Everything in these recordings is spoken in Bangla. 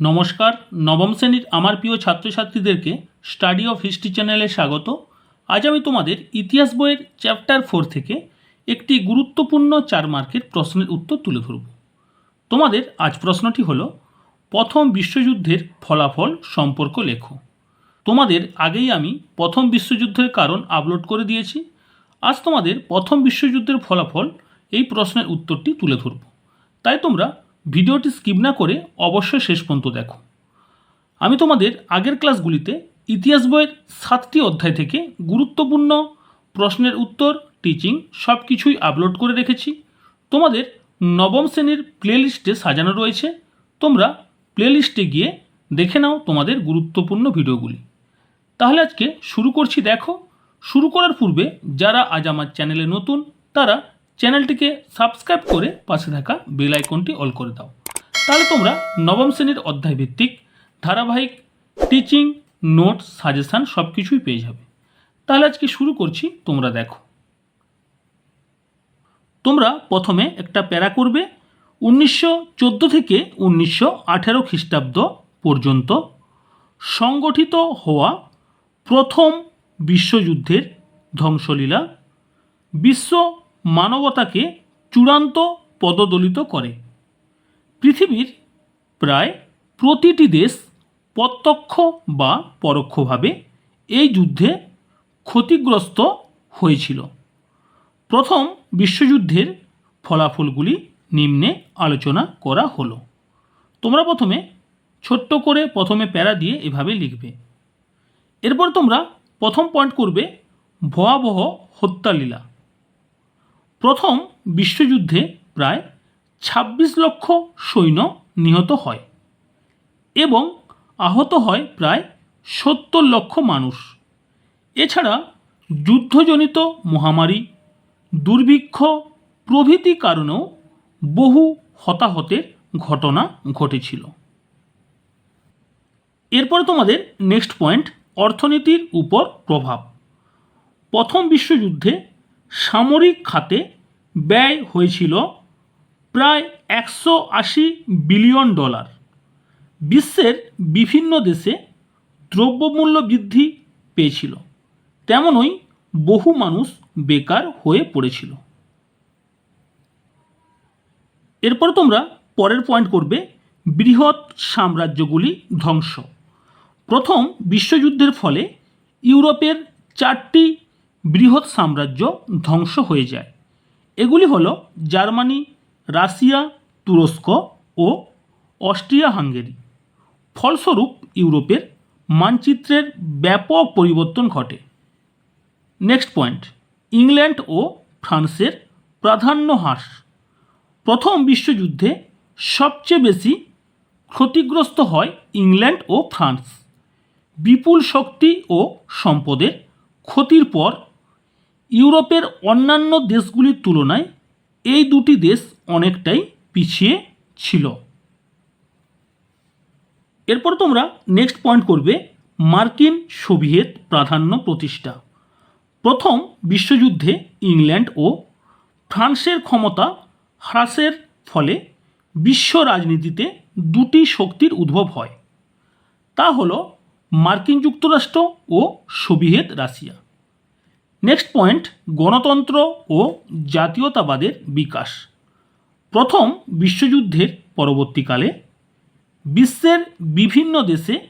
নমস্কার, নবম শ্রেণির আমার প্রিয় ছাত্রছাত্রীদেরকে স্টাডি অফ হিস্ট্রি চ্যানেলে স্বাগত। আজ আমি তোমাদের ইতিহাস বইয়ের চ্যাপ্টার ফোর থেকে একটি গুরুত্বপূর্ণ চার মার্কের প্রশ্নের উত্তর তুলে ধরব। তোমাদের আজ প্রশ্নটি হল, প্রথম বিশ্বযুদ্ধের ফলাফল সম্পর্ক লেখো। তোমাদের আগেই আমি প্রথম বিশ্বযুদ্ধের কারণ আপলোড করে দিয়েছি। আজ তোমাদের প্রথম বিশ্বযুদ্ধের ফলাফল এই প্রশ্নের উত্তরটি তুলে ধরব। তাই তোমরা ভিডিওটি স্কিপ না করে অবশ্যই শেষ পর্যন্ত দেখো। আমি তোমাদের আগের ক্লাসগুলিতে ইতিহাস বইয়ের সাতটি অধ্যায় থেকে গুরুত্বপূর্ণ প্রশ্নের উত্তর টিচিং সব কিছুই আপলোড করে রেখেছি। তোমাদের নবম শ্রেণির প্লেলিস্টে সাজানো রয়েছে। তোমরা প্লেলিস্টে গিয়ে দেখে নাও তোমাদের গুরুত্বপূর্ণ ভিডিওগুলি। তাহলে আজকে শুরু করছি দেখো। শুরু করার পূর্বে যারা আজ আমার চ্যানেলে নতুন, তারা চ্যানেলটিকে সাবস্ক্রাইব করে পাশে থাকা বেল আইকনটি অল করে দাও। তাহলে তোমরা নবম শ্রেণির অধ্যায় ভিত্তিক ধারাবাহিক টিচিং, নোট, সাজেশান সব কিছুই পেয়ে যাবে। তাহলে আজকে শুরু করছি, তোমরা দেখো। তোমরা প্রথমে একটা প্যারা করবে উনিশশো চোদ্দ থেকে উনিশশো আঠেরো খ্রিস্টাব্দ পর্যন্ত সংগঠিত হওয়া প্রথম বিশ্বযুদ্ধের ধ্বংসলীলা, বিশ্ব মানবতাকে চূড়ান্ত পদদলিত করে। পৃথিবীর প্রায় প্রতিটি দেশ প্রত্যক্ষ বা পরোক্ষভাবে এই যুদ্ধে ক্ষতিগ্রস্ত হয়েছিল। প্রথম বিশ্বযুদ্ধের ফলাফলগুলি নিম্নে আলোচনা করা হলো। তোমরা প্রথমে ছোট্ট করে প্রথমে প্যারা দিয়ে এভাবে লিখবে। এরপর তোমরা প্রথম পয়েন্ট করবে ভয়াবহ হত্যালীলা। প্রথম বিশ্বযুদ্ধে প্রায় ২৬ লক্ষ সৈন্য নিহত হয় এবং আহত হয় প্রায় সত্তর লক্ষ মানুষ। এছাড়া যুদ্ধজনিত মহামারী, দুর্ভিক্ষ প্রভৃতি কারণেও বহু হতাহতের ঘটনা ঘটেছিল। এরপর তোমাদের নেক্সট পয়েন্ট অর্থনীতির উপর প্রভাব। প্রথম বিশ্বযুদ্ধে সামরিক খাতে ব্যয় হয়েছিল প্রায় একশো আশি বিলিয়ন ডলার। বিশ্বের বিভিন্ন দেশে দ্রব্যমূল্য বৃদ্ধি পেয়েছিল। তেমনই বহু মানুষ বেকার হয়ে পড়েছিল। এরপর তোমরা পরের পয়েন্ট করবে, বৃহৎ সাম্রাজ্যগুলি ধ্বংস। প্রথম বিশ্বযুদ্ধের ফলে ইউরোপের চারটি বৃহৎ সাম্রাজ্য ধ্বংস হয়ে যায়। এগুলি হলো জার্মানি, রাশিয়া, তুরস্ক ও অস্ট্রিয়া হাঙ্গেরি। ফলস্বরূপ ইউরোপের মানচিত্রের ব্যাপক পরিবর্তন ঘটে। নেক্সট পয়েন্ট ইংল্যান্ড ও ফ্রান্সের প্রাধান্য হ্রাস। প্রথম বিশ্বযুদ্ধে সবচেয়ে বেশি ক্ষতিগ্রস্ত হয় ইংল্যান্ড ও ফ্রান্স। বিপুল শক্তি ও সম্পদের ক্ষতির পর ইউরোপের অন্যান্য দেশগুলির তুলনায় এই দুটি দেশ অনেকটাই পিছিয়ে ছিল। এরপর তোমরা নেক্সট পয়েন্ট করবে, মার্কিন সোভিয়েত প্রাধান্য প্রতিষ্ঠা। প্রথম বিশ্বযুদ্ধে ইংল্যান্ড ও ফ্রান্সের ক্ষমতা হ্রাসের ফলে বিশ্ব রাজনীতিতে দুটি শক্তির উদ্ভব হয়। তা হল মার্কিন যুক্তরাষ্ট্র ও সোভিয়েত রাশিয়া। নেক্সট পয়েন্ট গণতন্ত্র ও জাতীয়তাবাদের বিকাশ। প্রথম বিশ্বযুদ্ধের পরবর্তীকালে বিশ্বের বিভিন্ন দেশে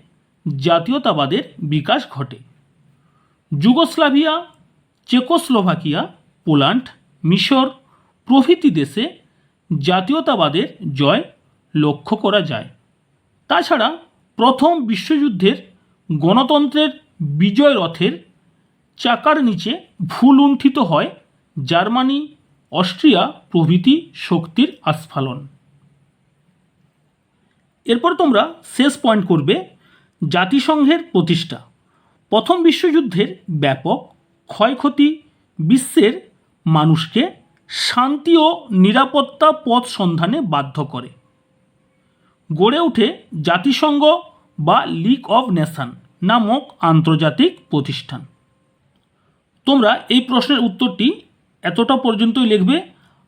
জাতীয়তাবাদের বিকাশ ঘটে। যুগোস্লাভিয়া, চেকোস্লোভাকিয়া, পোল্যান্ড, মিশর প্রভৃতি দেশে জাতীয়তাবাদের জয় লক্ষ্য করা যায়। তাছাড়া প্রথম বিশ্বযুদ্ধের গণতন্ত্রের বিজয় রথের চাকার নিচে ভুলুণ্ঠিত হয় জার্মানি, অস্ট্রিয়া প্রভৃতি শক্তির আস্ফালন। এরপর তোমরা শেষ পয়েন্ট করবে জাতিসংঘের প্রতিষ্ঠা। প্রথম বিশ্বযুদ্ধের ব্যাপক ক্ষয়ক্ষতি বিশ্বের মানুষকে শান্তি ও নিরাপত্তা পথ সন্ধানে বাধ্য করে। গড়ে ওঠে জাতিসংঘ বা লিগ অব নেশন নামক আন্তর্জাতিক প্রতিষ্ঠান। তোমরা এই প্রশ্নের উত্তরটি এতটা পর্যন্তই লিখবে।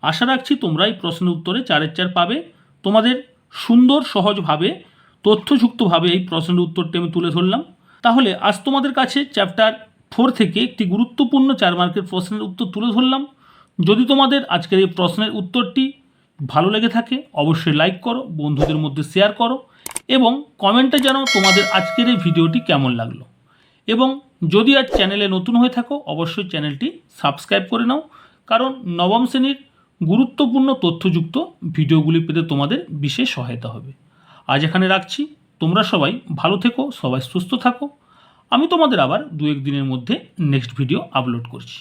আশা রাখছি তোমরা এই প্রশ্নের উত্তরে চারের চার পাবে। তোমাদের সুন্দর, সহজভাবে, তথ্যযুক্তভাবে এই প্রশ্নের উত্তরটি আমি তুলে ধরলাম। তাহলে আজ তোমাদের কাছে চ্যাপ্টার ফোর থেকে একটি গুরুত্বপূর্ণ চার মার্কের প্রশ্নের উত্তর তুলে ধরলাম। যদি তোমাদের আজকের এই প্রশ্নের উত্তরটি ভালো লেগে থাকে, অবশ্যই লাইক করো, বন্ধুদের মধ্যে শেয়ার করো এবং কমেন্টে জানাও তোমাদের আজকের এই ভিডিওটি কেমন লাগল। এবং যদি আর চ্যানেলে নতুন হয়ে থাকো, অবশ্যই চ্যানেলটি সাবস্ক্রাইব করে নাও। কারণ নবম শ্রেণির গুরুত্বপূর্ণ তথ্যযুক্ত ভিডিওগুলি পেতে তোমাদের বিশেষ সহায়তা হবে। আজ এখানে রাখছি। তোমরা সবাই ভালো থেকো, সবাই সুস্থ থাকো। আমি তোমাদের আবার দু এক দিনের মধ্যে নেক্সট ভিডিও আপলোড করছি।